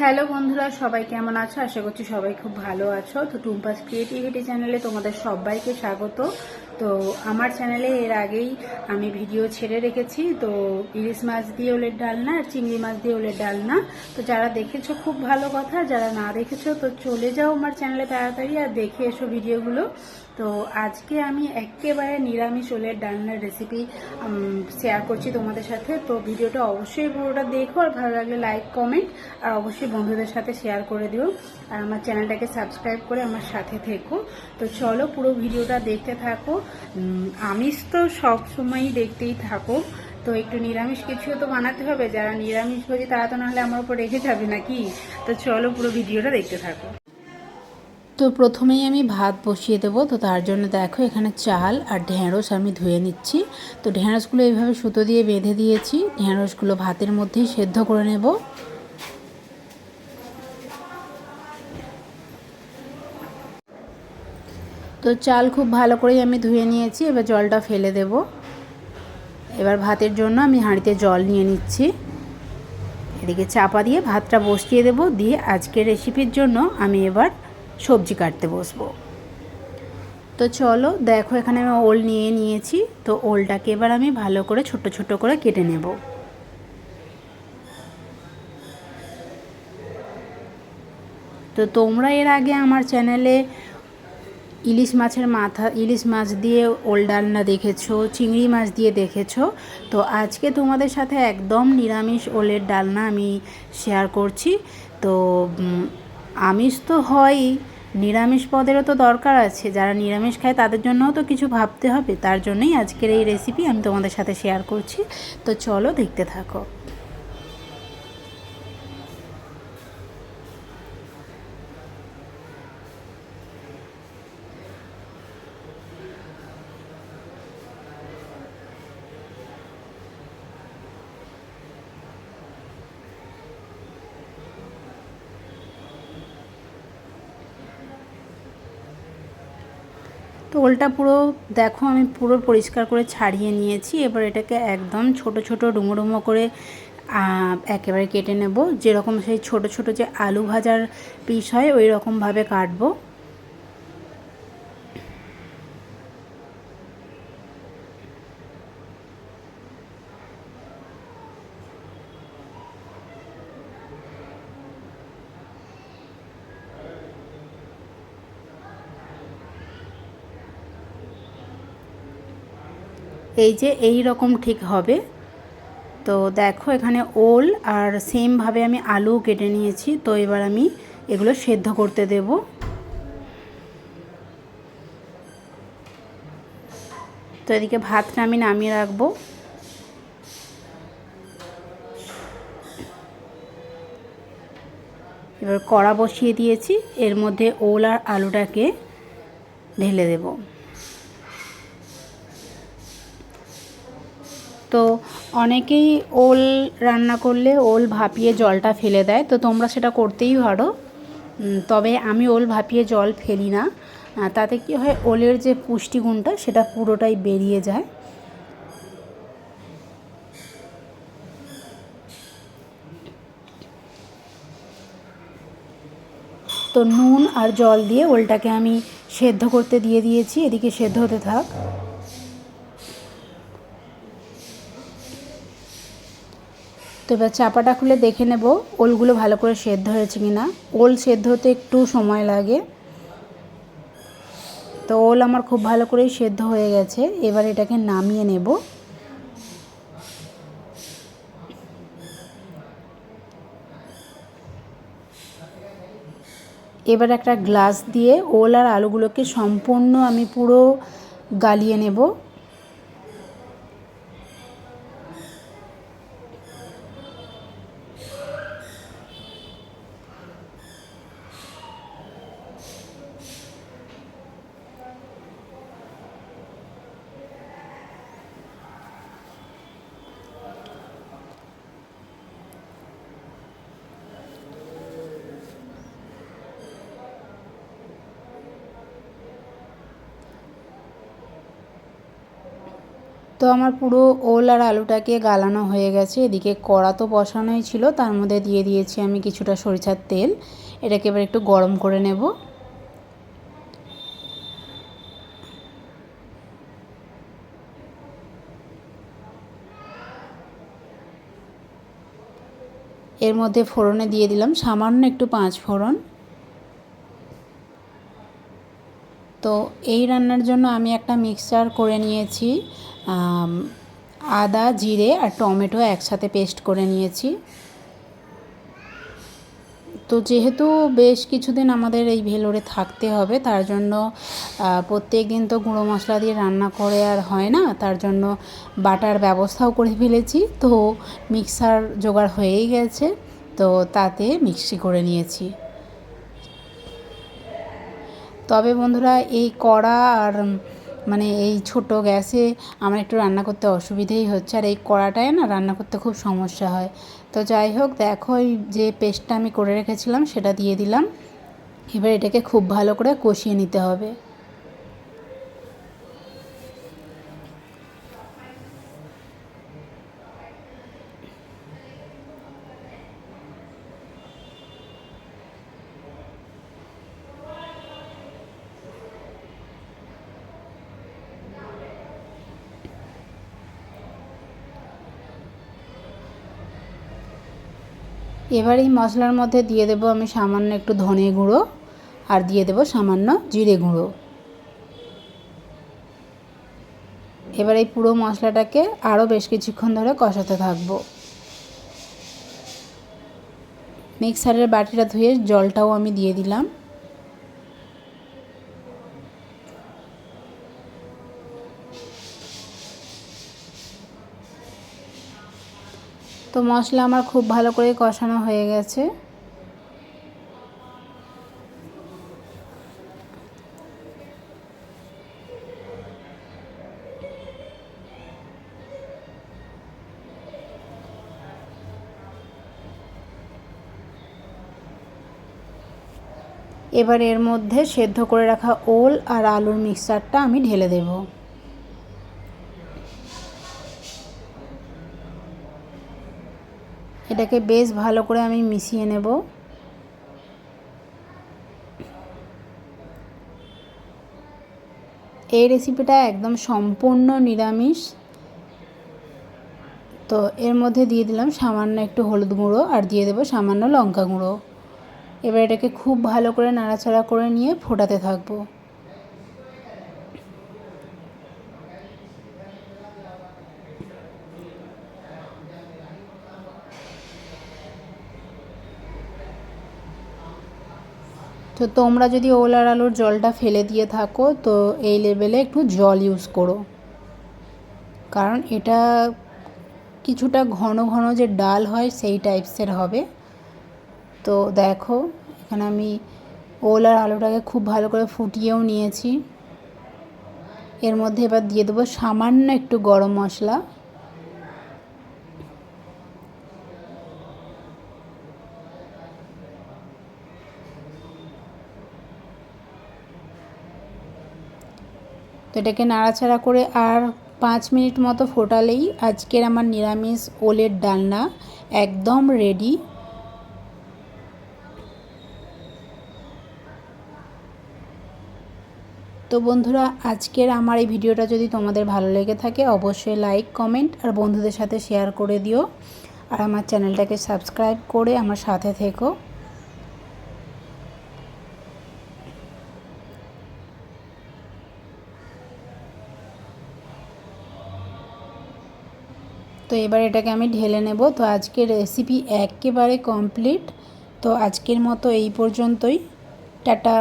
Hello বন্ধুরা, সবাই কেমন আছো? আশা করছি সবাই খুব ভালো আছো। তো টুম্পাস ক্রিয়েটিভিটি চ্যানেলে তোমাদের সবাইকে স্বাগত। তো আমার চ্যানেলে এর আগেই আমি ভিডিও ছেড়ে রেখেছি। তো ইলিশ মাছ দিয়ে ওলের ডালনা আর চিংড়ি মাছ দিয়ে ওলের ডালনা। তো যারা দেখেছ খুব ভালো কথা, যারা না দেখেছ তো চলে যাও আমার চ্যানেলে তাড়াতাড়ি আর দেখে এসো ভিডিওগুলো তো আজকে আমি একেবারে নিরামিষ ওলের ডালনার রেসিপি শেয়ার করছি তোমাদের সাথে। তো ভিডিওটা অবশ্যই পুরোটা দেখো আর ভালো লাগলে লাইক কমেন্ট আর অবশ্যই বন্ধুদের সাথে শেয়ার করে দিও। আর আমার চ্যানেলটাকে সাবস্ক্রাইব করে আমার সাথে থেকো। তো চলো পুরো ভিডিওটা দেখতে থাকো। আমিষ তো সব সময়ই দেখতেই থাকো। তো একটু নিরামিষ কিছু তো বানাতে হবে। যারা নিরামিষ ভোজি, তারা তো নাহলে আমার উপর রেখে যাবে নাকি? তো চলো পুরো ভিডিওটা দেখতে থাকো। তো প্রথমেই আমি ভাত বসিয়ে দেবো। তো তার জন্য দেখো, এখানে চাল আর ঢেঁড়স আমি ধুয়ে নিচ্ছি। তো ঢেঁড়সগুলো এইভাবে সুতো দিয়ে বেঁধে দিয়েছি। ঢেঁড়সগুলো ভাতের মধ্যেই সেদ্ধ করে নেব। তো চাল খুব ভালো করেই আমি ধুয়ে নিয়েছি, এবার জলটা ফেলে দেব। এবার ভাতের জন্য আমি হাঁড়িতে জল নিয়ে নিচ্ছি। এদিকে চাপা দিয়ে ভাতটা বসিয়ে দেব, দিয়ে আজকের রেসিপির জন্য আমি এবার সবজি কাটতে বসবো। তো চলো, দেখো এখানে আমি ওল নিয়ে নিয়েছি, তো ওলটাকে এবার আমি ভালো করে ছোট ছোট করে কেটে নেব। তো তোমরা এর আগে আমার চ্যানেলে ইলিশ মাছের মাথা, ইলিশ মাছ দিয়ে ওল ডালনা দেখেছ, চিংড়ি মাছ দিয়ে দেখেছ? তো আজকে তোমাদের সাথে একদম নিরামিষ ওলের ডালনা আমি শেয়ার করছি। তো আমিষ তো হয়ই, নিরামিষ পদেরও তো দরকার আছে। যারা নিরামিষ খায় তাদের জন্যও তো কিছু ভাবতে হবে। তার জন্যই আজকের এই রেসিপি আমি তোমাদের সাথে শেয়ার করছি। তো চলো দেখতে থাকো। তো ওলটা পুরো, দেখো আমি পুরো পরিষ্কার করে ছাড়িয়ে নিয়েছি। এবার এটাকে একদম ছোট ছোট ডুমো ডুমো করে একেবারে কেটে নেব। যেরকম সেই ছোট ছোট যে আলু ভাজার পিস হয় ওই রকমভাবে কাটবো। এই যে এই রকম ঠিক হবে। তো দেখো এখানে ওল আর সেমভাবে আমি আলু কেটে নিয়েছি। তো এবার আমি এগুলো সেদ্ধ করতে দেব। তো এদিকে ভাতটা আমি নামিয়ে রাখব। এবার কড়া বসিয়ে দিয়েছি। এর মধ্যে ওল আর আলুটাকে ঢেলে দেবো। তো অনেকেই ওল রান্না করলে ওল ভাপিয়ে জলটা ফেলে দেয়। তো তোমরা সেটা করতেই পারো। তবে আমি ওল ভাপিয়ে জল ফেলি না। তাতে কি হয়, ওলের যে পুষ্টিগুণটা সেটা পুরোটাই বেরিয়ে যায়। তো নুন আর জল দিয়ে ওলটাকে আমি সেদ্ধ করতে দিয়ে দিয়েছি। এদিকে সেদ্ধ হতে থাক। তো এবার চাপাটা খুলে দেখে নেব, ওলগুলো ভালো করে সেদ্ধ হয়েছে কি না ওল সেদ্ধ হতে একটু সময় লাগে। তো ওল আমার খুব ভালো করেই সেদ্ধ হয়ে গেছে, এবার এটাকে নামিয়ে নেব। এবার একটা গ্লাস দিয়ে ওল আর আলুগুলোকে সম্পূর্ণ আমি পুরো গালিয়ে নেব। তো আমার পুরো ওল আর আলুটাকে গালানো হয়ে গেছে। এদিকে কড়া তো বসানোই ছিল, তার মধ্যে দিয়ে দিয়েছি আমি কিছুটা সরিষার তেল। এটাকে এবার একটু গরম করে নেব। এর মধ্যে ফোড়নে দিয়ে দিলাম সামান্য একটু পাঁচ ফোড়ন তো এই রান্নার জন্য আমি একটা মিক্সচার করে নিয়েছি আদা, জিরে আর টমেটো একসাথে পেস্ট করে নিয়েছি। তো যেহেতু বেশ কিছুদিন আমাদের এই ভেলোরে থাকতে হবে, তার জন্য প্রত্যেক দিন তো গুঁড়ো মশলা দিয়ে রান্না করে আর হয় না, তার জন্য বাটার ব্যবস্থাও করে ফেলেছি। তো মিক্সার জোগাড় হয়েই গেছে, তো তাতে মিক্সি করে নিয়েছি। তবে বন্ধুরা এই কড়া আর মানে এই ছোট গ্যাসে আমার একটু রান্না করতে অসুবিধেই হচ্ছে। আর এই কড়াটায় না রান্না করতে খুব সমস্যা হয়। তো যাই হোক, দেখো এই যে পেস্টটা আমি করে রেখেছিলাম, সেটা দিয়ে দিলাম। এবার এটাকে খুব ভালো করে কষিয়ে নিতে হবে। এবার এই মশলার মধ্যে দিয়ে দেবো আমি সামান্য একটু ধনে গুঁড়ো আর দিয়ে দেবো সামান্য জিরে গুঁড়ো। এবার এই পুরো মশলাটাকে আরও বেশ কিছুক্ষণ ধরে কষাতে থাকব। মিক্সারের বাটিটা ধুয়ে জলটাও আমি দিয়ে দিলাম। তো মশলা আমার খুব ভালো করে কষানো হয়ে গেছে। এবার এর মধ্যে সেদ্ধ করে রাখা ওল আর আলুর মিক্সচারটা আমি ঢেলে দেবো। এটাকে বেশ ভালো করে আমি মিশিয়ে নেব। এই রেসিপিটা একদম সম্পূর্ণ নিরামিষ। তো এর মধ্যে দিয়ে দিলাম সামান্য একটু হলুদ গুঁড়ো আর দিয়ে দেবো সামান্য লঙ্কা গুঁড়ো। এবার এটাকে খুব ভালো করে নাড়াচাড়া করে নিয়ে ফোটাতে থাকব। তো তোমরা যদি ওলার আলুর জলটা ফেলে দিয়ে থাকো, তো এই লেভেলে একটু জল ইউজ করো। কারণ এটা কিছুটা ঘন ঘন যে ডাল হয় সেই টাইপসের হবে। তো দেখো, এখানে আমি ওল আর আলুটাকে খুব ভালো করে ফুটিয়েও নিয়েছি। এর মধ্যে এবার দিয়ে দেবো সামান্য একটু গরম মশলা। এটাকে নাড়াচাড়া করে আর পাঁচ মিনিট মতো ফোটালেই আজকের আমার নিরামিষ ওলের ডালনা একদম রেডি তো বন্ধুরা, আজকের আমার এই ভিডিওটা যদি তোমাদের ভালো লেগে থাকে, অবশ্যই লাইক কমেন্ট আর বন্ধুদের সাথে শেয়ার করে দিও। আর আমার চ্যানেলটাকে সাবস্ক্রাইব করে আমার সাথে থেকো। তো এবার এটাকে আমি ঢেলে নেব। তো আজকের রেসিপি একেবারে কমপ্লিট তো আজকের মতো এই পর্যন্তই। টাটা।